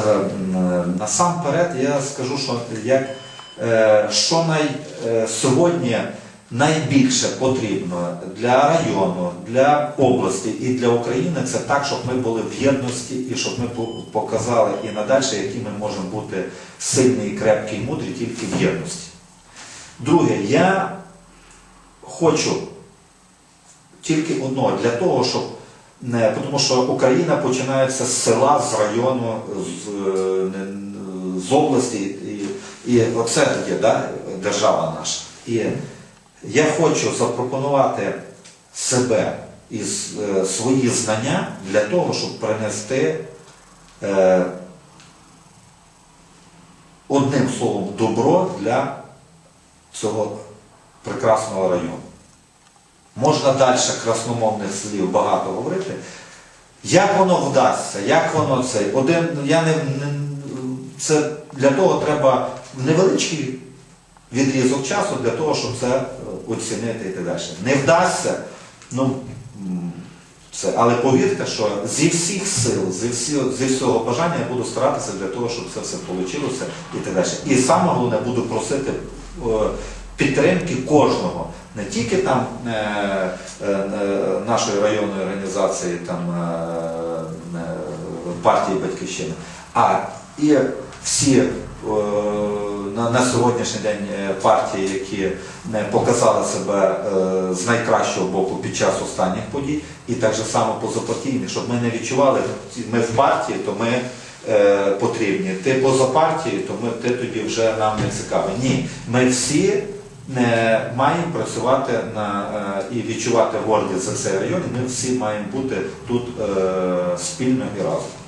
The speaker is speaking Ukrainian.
Е, Насамперед я скажу, що як е, що най, е, сьогодні найбільше потрібно для району, для області і для України, це так, щоб ми були в єдності і щоб ми показали і надалі, які ми можемо бути сильні, крепкі і мудрі тільки в єдності. Друге, я хочу тільки одного для того, щоб не, тому що Україна починається з села, з району, з, е, з області, і, і оце є да, держава наша. І я хочу запропонувати себе і е, свої знання для того, щоб принести е, одним словом добро для цього прекрасного району. Можна далі красномовних слів багато говорити. Як воно вдасться, як воно це? Один, я не, не, це для того треба невеличкий відрізок часу для того, щоб це е, оцінити і так далі. Не вдасться, ну це, але повірте, що зі всіх сил, зі всього, зі всього бажання я буду старатися для того, щоб це все вийшло і так далі. І саме головне буду просити е, підтримки кожного, не тільки там е, е, е, нашої районної організації, там партії Батьківщина, а і всі на, сьогоднішній день партії, які е, показали себе з найкращого боку під час останніх подій, і так же само позапартійні, щоб ми не відчували, ми в партії, то ми потрібні. Ти поза партією, то ми, ти тоді вже нам не цікавий. Ні, ми всі не маємо працювати на, е, і відчувати гордість за цей район, ми всі маємо бути тут е, спільно і разом.